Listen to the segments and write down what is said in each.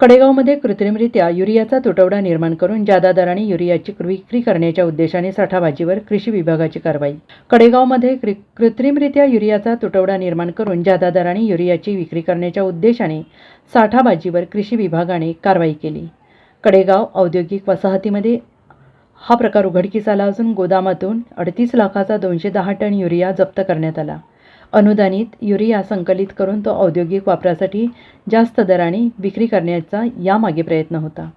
कडेगावमध्ये कृत्रिमरित्या युरियाचा तुटवडा निर्माण करून जादा दराने युरियाची विक्री करण्याच्या उद्देशाने साठाभाजीवर कृषी विभागाची कारवाई. कडेगावमध्ये कृ कृत्रिमरित्या युरियाचा तुटवडा निर्माण करून जादा दराने युरियाची विक्री करण्याच्या उद्देशाने साठाभाजीवर कृषी विभागाने कारवाई केली. कडेगाव औद्योगिक वसाहतीमध्ये हा प्रकार उघडकीस आला असून गोदामातून अडतीस लाखाचा दोनशे दहा टन युरिया जप्त करण्यात आला. अनुदानित युरिया संकलित करून तो औद्योगिक वापरासाठी जास्त दराने विक्री करण्याचा यामागे प्रयत्न होता.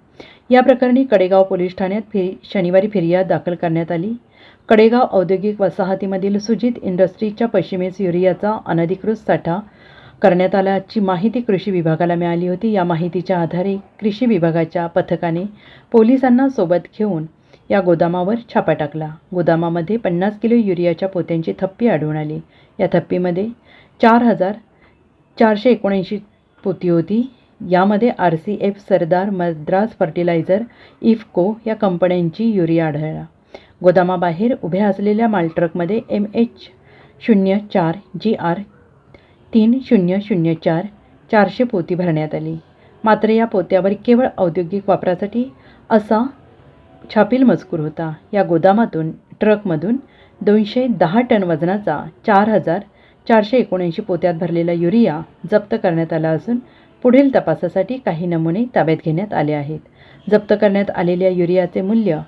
या प्रकरणी कडेगाव पोलीस ठाण्यात फि शनिवारी फिर्याद दाखल करण्यात आली. कडेगाव औद्योगिक वसाहतीमधील सुजित इंडस्ट्रीजच्या पश्चिमेस युरियाचा अनधिकृत साठा करण्यात आल्याची माहिती कृषी विभागाला मिळाली होती. या माहितीच्या आधारे कृषी विभागाच्या पथकाने पोलिसांना सोबत घेऊन या गोदामावर छापा टाकला. गोदामामध्ये पन्नास किलो युरियाच्या पोत्यांची थप्पी आढळून आली. या थप्पीमध्ये चार हजार चारशे एकोणऐंशी पोती होती. यामध्ये R C F Sardar Madras fertilizer IFFCO या कंपन्यांची युरिया आढळला. गोदामाबाहेर उभ्या असलेल्या मालट्रकमध्ये एम एच शून्य चार जी आर तीन शून्य शून्य चार चारशे पोती भरण्यात आली. मात्र या पोत्यावर केवळ औद्योगिक वापरासाठी असा छापील मजकूर होता. या गोदामातून ट्रकमधून दोनशे दहा टन वजनाचा चार हजार चारशे एकोणऐंशी पोत्यात भरलेला युरिया जप्त करण्यात आला असून पुढील तपासासाठी काही नमुने ताब्यात घेण्यात आले आहेत. जप्त करण्यात आलेल्या युरियाचे मूल्य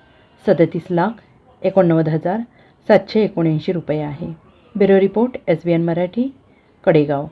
सदतीस लाख एकोणनव्वद हजार सातशे एकोणऐंशी रुपये आहे. Bureau report S B N Marathi Kadegaon.